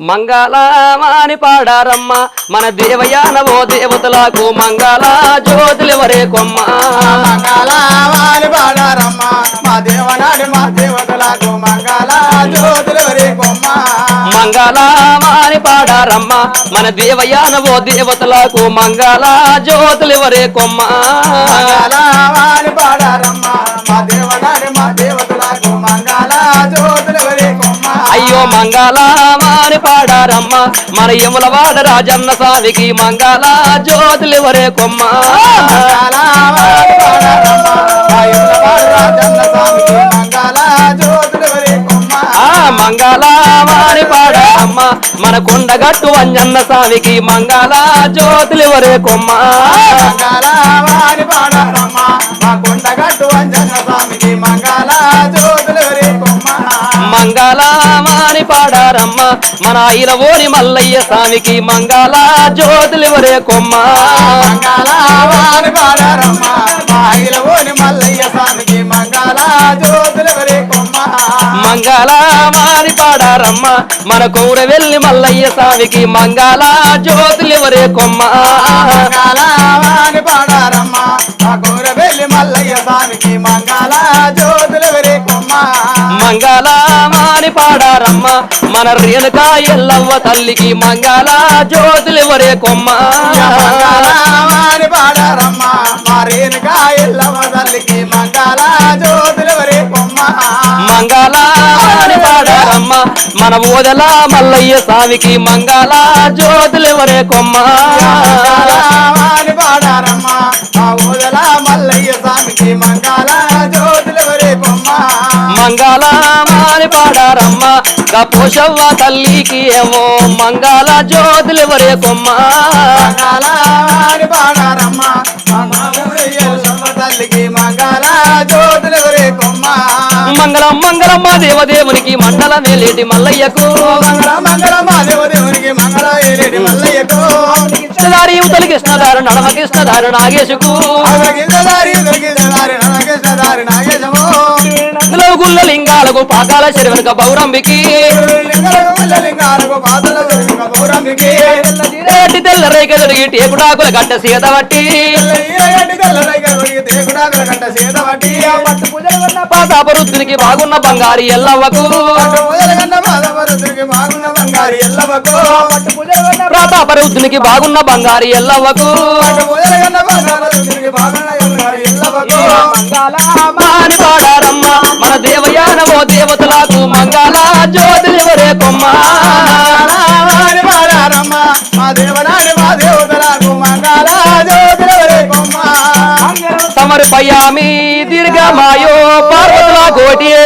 మంగళమాని పాడారమ్మ. మన దేవయాన ఓ దేవతలకు మంగళ జ్యోతులెవరే కొమ్మ. మంగళవారి పాడారమ్మ. మా దేవనాడి మా దేవతలకు మంగళ జ్యోతులు వరి కొమ్మ. మంగళమాని పాడారమ్మ. మన దేవయాన ఓ దేవతలకు మంగళ జ్యోతులెవరే కొమ్మ. మంగళవారి పాడారమ్మ. మా దేవనాడి అయ్యో మంగళమాని పాడారమ్మ. మన యములవాడ రాజన్న స్వామికి మంగళ మంగళ జ్యోతులు వరి కొమ్మ? ఆ మంగళమాని పాడారమ్మ. మన కొండగట్టు అంజన్న స్వామికి మంగళ జ్యోతులెవరే కొమ్మ? మంగళవారి పాడారమ్మ. మంగళమాని పాడారమ్మ మన ఇరవోని మల్లయ్య స్వామికి మంగళ జ్యోతులెవరే కొమ్మ. మంగళవారి పాడారమ్మ మా మల్లయ్య స్వామికి మంగళ జ్యోతులు వరి కొమ్మ. మంగళమాని పాడారమ్మ మన కౌరవెల్లి మల్లయ్య స్వామికి మంగళ జ్యోతులెవరే కొమ్మ. మంగళవారి పాడారమ్మ మా గౌరవెల్లి మల్లయ్య స్వామికి మంగళ జ్యోతులు వరి కొమ్మ మంగళమాని పాడారమ్మ. మన రేణుకా ఎల్లవ్వ తల్లికి మంగళ కొమ్మ. మా రేణుకా తల్లికి మంగళ జ్యోతులు వరి కొమ్మ. మన ఓదల మల్లయ్య స్వామికి మంగళ జ్యోతులెవరే కొమ్మ. మంగళవారి పాడారమ్మ. మా ఊదల మల్లయ్య స్వామికి మంగళ జ్యోతులు వరి కొమ్మ. మంగళమాని పాడారమ్మ. పోషవ్వ తల్లికి ఏమో మంగళ మంగళ జ్యోతులు వరి కొమ్మ. మంగళం మంగళం మా దేవదేవునికి మండల మేలేటి మల్లయ్యకు. మంగళ మంగళ మంగళ మల్లయ్యకు కృష్ణదారు నడమ కృష్ణదారు నాగేశుకు చెరువునక పాదల దొరికిన పౌరామికి ఏటి తెల్ల రేఖ దొరికి టేకుడాకుల గడ్డ సీత బట్టి ఈరగడ్డి తెల్లరైగా దొరికి తేకుడాకుల కంట సీత పట్టి పట్టు పూజలు కన్న పాతాపరుద్దునికి బాగున్న బంగారి ఎల్లవకు ప్రతాపరుద్దునికి బాగున్న బంగారి ఎల్లవకు దేవయాన కోతలాకు మంగాళ జ్యోతులు ఎవరే కొమ్మ. మా దేవరాని దీర్ఘమాయో పార్వతుల కోటియే.